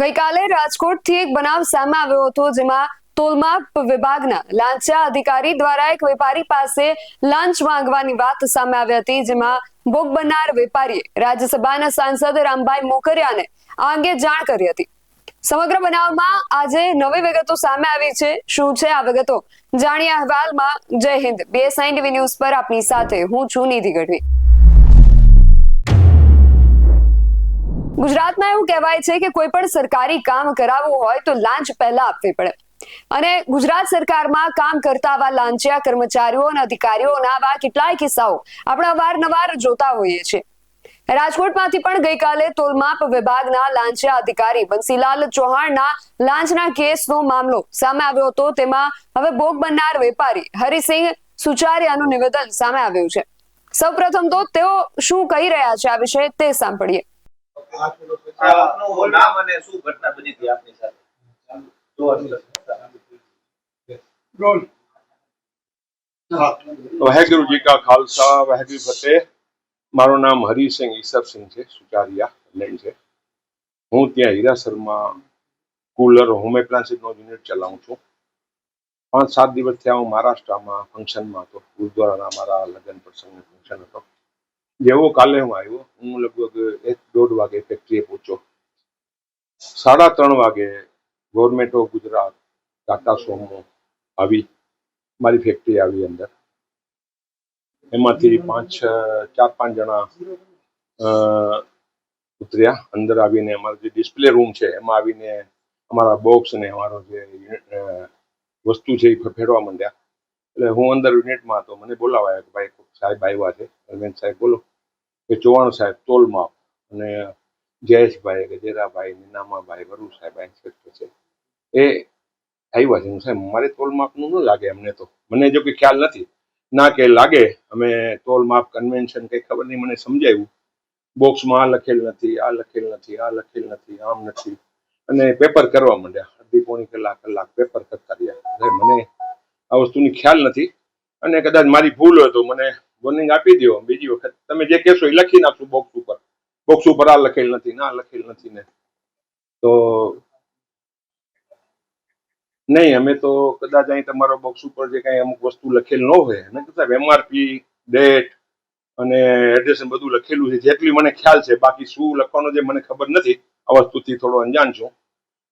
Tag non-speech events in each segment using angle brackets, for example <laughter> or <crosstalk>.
ગઈકાલે રાજકોટથી એક બનાવ સામે આવ્યો હતો, જેમાં તોલમાપ વિભાગના લાંચા અધિકારી દ્વારા એક વેપારી પાસે લાંચ માંગવાની વાત સામે આવી હતી, જેમાં ભોગ બનનાર વેપારીએ રાજ્યસભાના સાંસદ રામભાઈ મોકરિયાને આ અંગે જાણ કરી હતી. સમગ્ર બનાવમાં આજે નવી વિગતો સામે આવી છે. શું છે આ વિગતો? જાણીએ અહેવાલમાં. જય હિન્દ. બીએસઆઈ ટીવી ન્યૂઝ પર આપની સાથે હું છું નિધિ ગઢવી. ગુજરાતમાં એવું કહેવાય છે કે કોઈ પણ સરકારી કામ કરાવવું હોય તો લાંચ પહેલા આપવી પડે. અને ગુજરાત સરકારમાં કામ કરતા આવા લાંચિયા કર્મચારીઓ અને અધિકારીઓના આવા કેટલાય કિસ્સાઓ આપણે અવારનવાર જોતા હોઈએ છીએ. રાજકોટમાંથી પણ ગઈકાલે તોલમાપ વિભાગના લાંચિયા અધિકારી બંસીલાલ ચૌહાણના લાંચના કેસનો મામલો સામે આવ્યો હતો. તેમાં હવે ભોગ બનનાર વેપારી હરિસિંહ સુચારિયાનું નિવેદન સામે આવ્યું છે. સૌપ્રથમ તો તેઓ શું કહી રહ્યા છે આ વિશે તે સાંભળીએ. આપનું નામ અને શું ઘટના બની કા ખાલસા, વાહેગુરુ ફતેહ. મારું નામ હરિસિંહ ઈસબસિંહ છે, સુચારિયા લેન્ડ છે. હું ત્યાં હીરાસરમાં કુલર હોમ એપ્લાયન્સીસનો યુનિટ ચલાવું છું. પાંચ સાત દિવસ થયા હું મહારાષ્ટ્રમાં ફંક્શનમાં હતો. ગુરુદ્વારાના મારા લગ્ન પ્રસંગનો ફંક્શન હતો. જેવો કાલે હું આવ્યો, હું લગભગ એક દોઢ વાગે ફેક્ટરીએ પહોંચ્યો. સાડા ત્રણ વાગે government of Gujarat, Tata Sumo આવી, મારી ફેક્ટરી આવી અંદર. એમાંથી પાંચ, ચાર, પાંચ જણા ઉતર્યા, અંદર આવીને અમારો જે ડિસ્પ્લે રૂમ છે, એમાં આવીને અમારા બોક્સ ને અમારો જે વસ્તુ છે એ ફેરવા માંડ્યા. એટલે હું અંદર યુનિટમાં હતો, મને બોલાવાયા કે ભાઈ સાહેબ આવ્યા છે, અરવિંદ સાહેબ બોલો. કે ચૌહાણ સાહેબ તોલમાપ અને જયેશભાઈ ગજેરાભાઈ નીનામાભાઈ વરુ સાહેબ આ ઇન્સ્પેક્ટર છે, એ આવ્યા છે. સાહેબ, મારે તોલ માપનું ન લાગે અમને તો. મને જો કે ખ્યાલ નથી. ના કે લાગે, અમે તોલ માપ કન્વેન્શન કઈ ખબર નહીં. મને સમજાયું. બોક્સમાં આ લખેલ નથી, આ લખેલ નથી, આ લખેલ નથી, આમ નથી. અને પેપર કરવા માંડ્યા. અડધી પોણી કલાક કલાક પેપર કરતા રહ્યા મને આ વસ્તુની ખ્યાલ નથી. અને કદાચ મારી ભૂલ હોય તો મને વોર્નિંગ આપી દો બીજી વખત તમે જે કહેશો એ લખી નાખશું બોક્સ ઉપર. બોક્સ ઉપર આ લખેલ નથી, ના લખેલ નથી ને. તો નહીં, અમે તો કદાચ અહીં તમારો બોક્સ ઉપર જે કાંઈ અમુક વસ્તુ લખેલ ન હોય. અને કદાચ એમઆરપી ડેટ અને એડ્રેસ બધું લખેલું છે. જેટલી મને ખ્યાલ છે, બાકી શું લખવાનું છે મને ખબર નથી. આ વસ્તુથી થોડો અંજાન છું.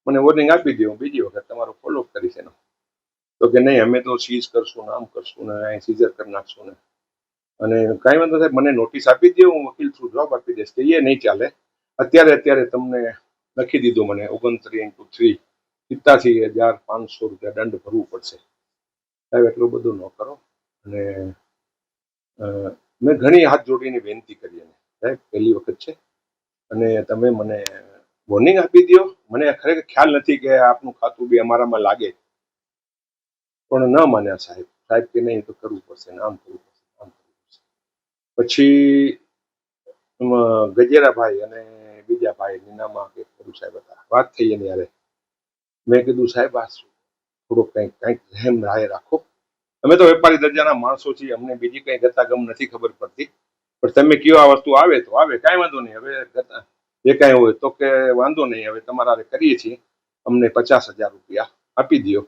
મને વોર્નિંગ આપી દો બીજી વખત તમારો ફોલોઅપ કરીશ એનો. તો કે નહીં, અમે તો સીઝ કરશું ને આમ કરશું ને અહીં સીઝર કરી નાખશું ને. અને કાંઈ વાંધો સાહેબ, મને નોટિસ આપી દે હું વકીલ થ્રુ જવાબ આપી દઈશ કે એ નહીં ચાલે. અત્યારે અત્યારે તમને લખી દીધું મને, ઓગણત્રીસ ઇન્ટુ થ્રી, સિત્તાસી હજાર પાંચસો રૂપિયા દંડ ભરવું પડશે. સાહેબ, એટલું બધું ન કરો. અને મેં ઘણી હાથ જોડીને વિનંતી કરી એને. સાહેબ, પહેલી વખત છે. અને તમે મને વોર્નિંગ આપી દો મને ખરેખર ખ્યાલ નથી કે આપનું ખાતું બી અમારામાં લાગે. પણ ન માન્યા સાહેબ. સાહેબ કે નહીં તો કરવું પડશે ને આમ કરવું પડશે ને આમ કરવું પડશે પછી ગજેરાભાઈ અને બીજા ભાઈ, નીનામાં કે ખરું સાહેબ હતા. વાત થઈ એની યારે મેં કીધું, સાહેબ, આ? થોડુંક કંઈક કંઈક રહેમ રાય રાખો. અમે તો વેપારી દરજાના માણસો છીએ, અમને બીજી કંઈ ગતાગમ નથી ખબર પડતી. પણ તમે કયો આ વસ્તુ આવે તો આવે, કાંઈ વાંધો નહીં. હવે જે કાંઈ હોય તો કે વાંધો નહીં. હવે તમારા કરીએ છીએ. અમને પચાસ હજાર રૂપિયા આપી દો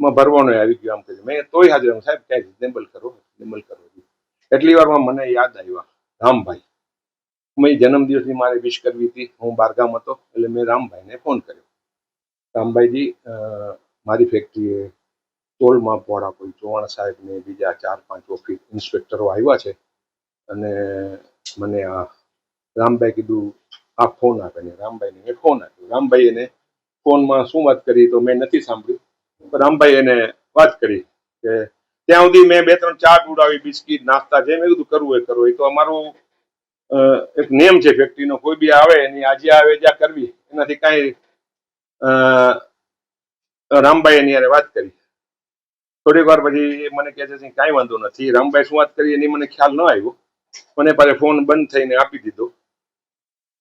માં ભરવાનો આવી ગયો આમ કહે મેં તોય હાજર સાહેબ કાંઈ રિઝનેબલ કરો રિઝનેબલ કરો. એટલી વારમાં મને યાદ આવ્યા. રામભાઈ. મેં જન્મદિવસની મારે વિશ કરવી હતી. હું બારગામ હતો, એટલે મેં રામભાઈને ફોન કર્યો. રામભાઈજી મારી ફેક્ટરીએ ટોલમાં પોળા કોઈ ચૌહાણ સાહેબ ને બીજા ચાર પાંચ ઓફિસ ઇન્સ્પેક્ટરો આવ્યા છે. અને મને આ રામભાઈ કીધું, આ ફોન આપે ને. રામભાઈને મેં ફોન આપ્યો. રામભાઈ એને ફોનમાં શું વાત કરી તો મેં નથી સાંભળ્યું. રામભાઈ એને વાત કરી કે ત્યાં સુધી મેં બે ત્રણ ચા પીવડાવી, બિસ્કિટ, નાસ્તા, જે મેં કીધું કરવું એ કરવું એ તો અમારું એક નિયમ છે ફેક્ટરીનો કોઈ બી આવે, એની આજે આવે જ્યાં કરવી. એનાથી કાંઈ રામભાઈ એની યારે વાત કરી. થોડીક વાર પછી એ મને કહે છે કાંઈ વાંધો નથી. રામભાઈ શું વાત કરી? એની મને ખ્યાલ ન આવ્યો. મને પાછો ફોન બંધ થઈને આપી દીધો.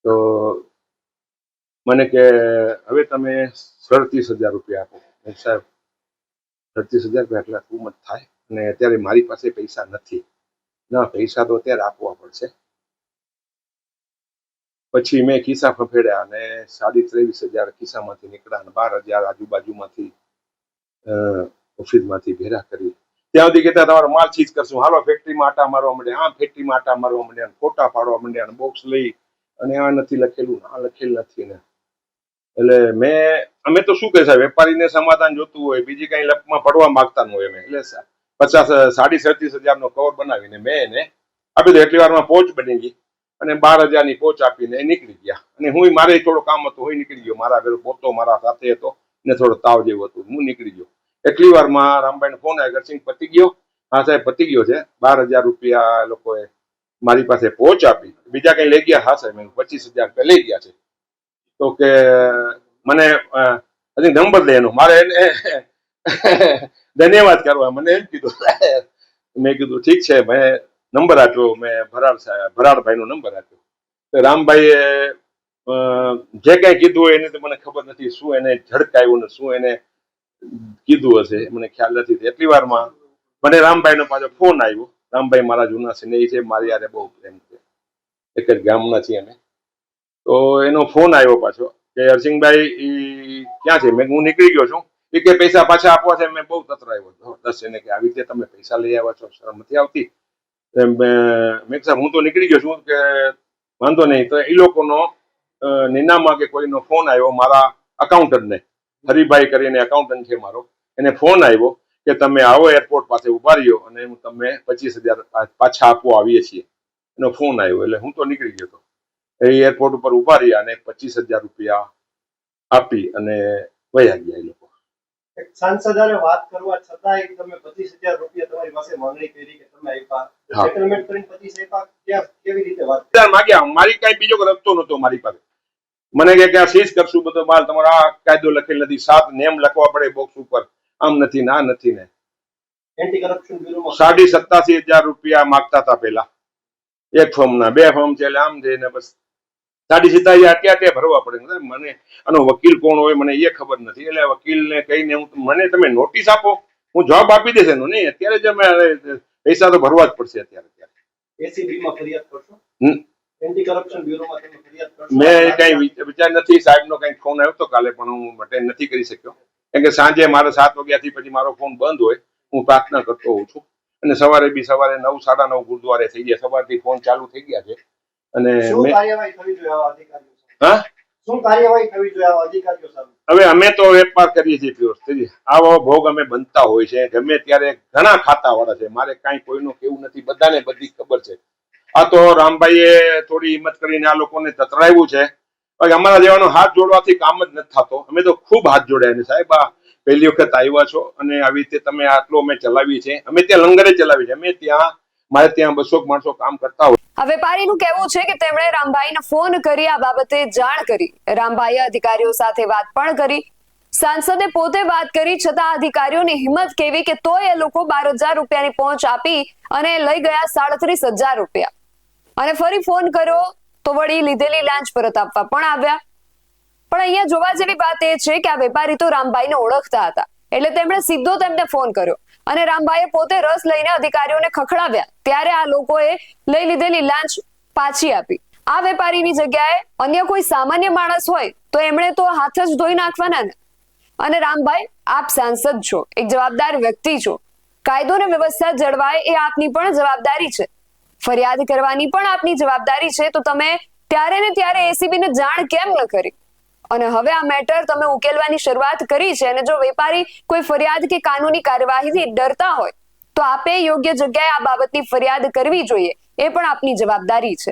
તો મને કે, હવે તમે સડત્રીસ હજાર રૂપિયા આપો. સાહેબ સડત્રીસ હજાર રૂપિયા એટલા થાય અને અત્યારે મારી પાસે પૈસા નથી. ના, પૈસા તો અત્યારે આપવા પડશે. પછી મેં ખિસ્સા ફફેડ્યા અને સાડી ત્રેવીસ હજાર ખિસ્સામાંથી નીકળ્યા અને બાર હજાર આજુબાજુમાંથી ઓફિસમાંથી ભેરા કરી. ત્યાં સુધી કહેતા, તમારો માલ ચીજ કરશું. હાલો, ફેક્ટરીમાં આટા મારવા માંડે આમ ફેક્ટરીમાં આટા મારવા માંડ્યા ફોટા પાડવા માંડ્યા બોક્સ લઈ. અને આ નથી લખેલું, આ લખેલ નથી ને એટલે મેં, અમે તો શું કહે સાહેબ, વેપારીને સમાધાન જોતું હોય, બીજી કઈ લપમાં પડવા માંગતા હોય અમે. એટલે પચાસ, સાડી સડત્રીસ હજારનો કવર બનાવીને મેં એને આપી દો એટલી વારમાં પહોંચ બની ગઈ અને બાર હજારની પહોંચ આપીને એ નીકળી ગયા. અને હું મારે થોડો કામ હતું હું નીકળી ગયો. મારા ઘરે પોતો મારા સાથે હતો ને થોડો તાવ જેવો હતો, હું નીકળી ગયો. એટલી વારમાં રામભાઈ ફોન આવ્યો સિંહ પતી ગયો. હા સાહેબ, પતી ગયો છે. બાર હજાર રૂપિયા લોકોએ મારી પાસે પહોંચ આપી. બીજા કઈ લઈ ગયા? હા સાહેબ પચીસ હજાર રૂપિયા લઈ ગયા છે. તો કે, મને હજી નંબર એનો. મારે એને <laughs> ધન્યવાદ કરવા. મને એમ કીધું, <laughs> મેં કીધું, ઠીક છે, મેં નંબર આપ્યો, મેં ભરાડ સાહેબ ભરાડભાઈનો નંબર આપ્યો. રામભાઈએ જે કઈ કીધું એની તો મને ખબર નથી શું એને ઝડકાયું ને શું એને કીધું હશે મને ખ્યાલ નથી. એટલી વારમાં મને રામભાઈનો પાછો ફોન આવ્યો. રામભાઈ મારા જૂના સ્નેહી છે, મારી યારે બહુ પ્રેમ છે. એક જ ગામના છીએ અમે. તો એનો ફોન આવ્યો પાછો કે હરસિંહભાઈ, ઈ ક્યાં છે? મેં હું નીકળી ગયો છું. એ કે પૈસા પાછા આપવા છે. મેં બહુ તતરાયો દસ એને કે આવી રીતે તમે પૈસા લઈ આવ્યા છો. શરમ નથી આવતી. મેં મેં હું તો નીકળી ગયો છું કે વાંધો નહીં. તો એ લોકોનો નિનામાં કે કોઈનો ફોન આવ્યો મારા અકાઉન્ટન્ટને હરિભાઈ કરીને એકાઉન્ટન્ટ છે મારો. એને ફોન આવ્યો કે તમે આવો એરપોર્ટ પાસે ઊભા રહ્યો અને હું તમને પચીસ હજાર પાછા આપવા આવીએ છીએ. એનો ફોન આવ્યો. એટલે હું તો નીકળી ગયો હતો એ એરપોર્ટ ઉપર ઊભા રહ્યા અને પચીસ હજાર રૂપિયા આપી અને વયા ગયા એ લોકો. એક વાત કરવા છતાંય તમે પચીસ હજાર રૂપિયા તમારી પાસે માંગણી કરી કે તમે આપ્યા. સેટલમેન્ટ કરીને પચીસ આપ્યા. કેવી રીતે વાત માગ્યા. મારી કઈ બીજો રસ્તો નતો મારી પાસે. મને કે કે આ સીઝ કરશું બધો માલ. તમારો આ કાયદો લખેલ નથી. સાત નેમ લખવા પડે બોક્સ ઉપર. આમ નથી ના નથી ને. એન્ટી કરપ્શન બ્યુરોમાં સાડી સત્તાસી હજાર રૂપિયા માગતા હતા પેલા એક ફોર્મ ના બે ફોર્મ છે એટલે આમ છે બસ. સાડી સીધા હજાર ક્યાં ક્યાં ભરવા પડે? મને આનો વકીલ કોણ હોય મને એ ખબર નથી. એટલે વકીલને કહીને હું મને તમે નોટિસ આપો. હું જવાબ આપી દેશે એનો. નહીં અત્યારે જ અમે પૈસા તો ભરવા જ પડશે અત્યારે ત્યારે. એસીબીમાં ફરિયાદ કરશો? એન્ટી કરપ્શન બ્યુરોમાં તમે ફરિયાદ કરશો? મેં કઈ વિચાર નથી. સાહેબનો કઈ ફોન આવ્યો તો કાલે પણ હું અટેન્ડ નથી કરી શક્યો. કે સાંજે મારે સાત વાગ્યાથી પછી મારો ફોન બંધ હોય. હું પ્રાર્થના કરતો હોઉં છું. અને સવારે બી સવારે નવ સાડા નવ ગુરુદ્વારે થઈ ગયા. સવારથી ફોન ચાલુ થઈ ગયા છે. અને હવે અમે તો વેપાર કરીએ છીએ પ્યોર આવો ભોગ અમે બનતા હોય છે ગમે ત્યારે ઘણા ખાતા વાળા છે મારે કાંઈ કોઈનું કેવું નથી બધાને બધી ખબર છે. આ તો રામભાઈએ થોડી હિંમત કરીને આ લોકોને તતરાવ્યું છે. બાકી અમારા જેવાનો હાથ જોડવાથી કામ જ નથી થતો. અમે તો ખૂબ હાથ જોડ્યા ને સાહેબ. આ પહેલી વખત આવ્યા છો અને આવી રીતે તમે આટલો અમે ચલાવીએ છીએ. અમે ત્યાં લંગરે ચલાવી છે અમે ત્યાં મારે ત્યાં બસો માણસો કામ કરતા હોય. આ વેપારીનું કહેવું છે કે તેમણે રામભાઈને ફોન કરી, આ બાબતે જાણ કરી. રામભાઈએ અધિકારીઓ સાથે વાત પણ કરી. સાંસદે પોતે વાત કરી, છતાં અધિકારીઓની હિંમત કેવી કે તોય એ લોકો બાર હજાર રૂપિયાની પહોંચ આપી અને લઈ ગયા સાડત્રીસ હજાર રૂપિયા. અને ફરી ફોન કર્યો તો વળી લીધેલી લાંચ પરત આપવા પણ આવ્યા. પણ અહીંયા જોવા જેવી વાત એ છે કે આ વેપારી તો રામભાઈને ઓળખતા હતા. એટલે તેમણે સીધો તેમને ફોન કર્યો. અને રામભાઈએ પોતે રસ લઈને અધિકારીઓને ખખડાવ્યા. ત્યારે આ લોકોએ લઈ લીધેલી લાંચ પાછી આપી. આ વેપારીની જગ્યાએ અન્ય કોઈ સામાન્ય માણસ હોય તો એમણે તો હાથ જ ધોઈ નાખવાના ને. અને રામભાઈ, આપ સાંસદ છો, એક જવાબદાર વ્યક્તિ છો. કાયદો ને વ્યવસ્થા જળવાય એ આપની પણ જવાબદારી છે. ફરિયાદ કરવાની પણ આપની જવાબદારી છે. તો તમે ત્યારે ને ત્યારે એસીબી ને જાણ કેમ ન કરી? અને હવે આ મેટર તમે ઉકેલવાની શરૂઆત કરી છે અને જો વેપારી કોઈ ફરિયાદ કે કાનૂની કાર્યવાહીથી ડરતા હોય, તો આપે યોગ્ય જગ્યાએ આ બાબતની ફરિયાદ કરવી જોઈએ. એ પણ આપની જવાબદારી છે.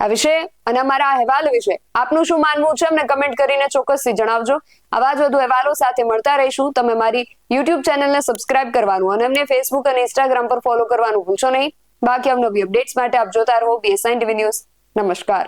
આ વિશે અને અમારા અહેવાલ વિશે આપનું શું માનવું છે અમને કમેન્ટ કરીને ચોક્કસથી જણાવજો. આવા જ વધુ અહેવાલો સાથે મળતા રહીશું. તમે મારી યુટ્યુબ ચેનલને સબસ્ક્રાઇબ કરવાનું અને અમને ફેસબુક અને ઇન્સ્ટાગ્રામ પર ફોલો કરવાનું ભૂલશો નહીં. બાકી અવનવી અપડેટ્સ માટે આપ જોતા રહો બીએસઆઈ ટીવી ન્યૂઝ નમસ્કાર.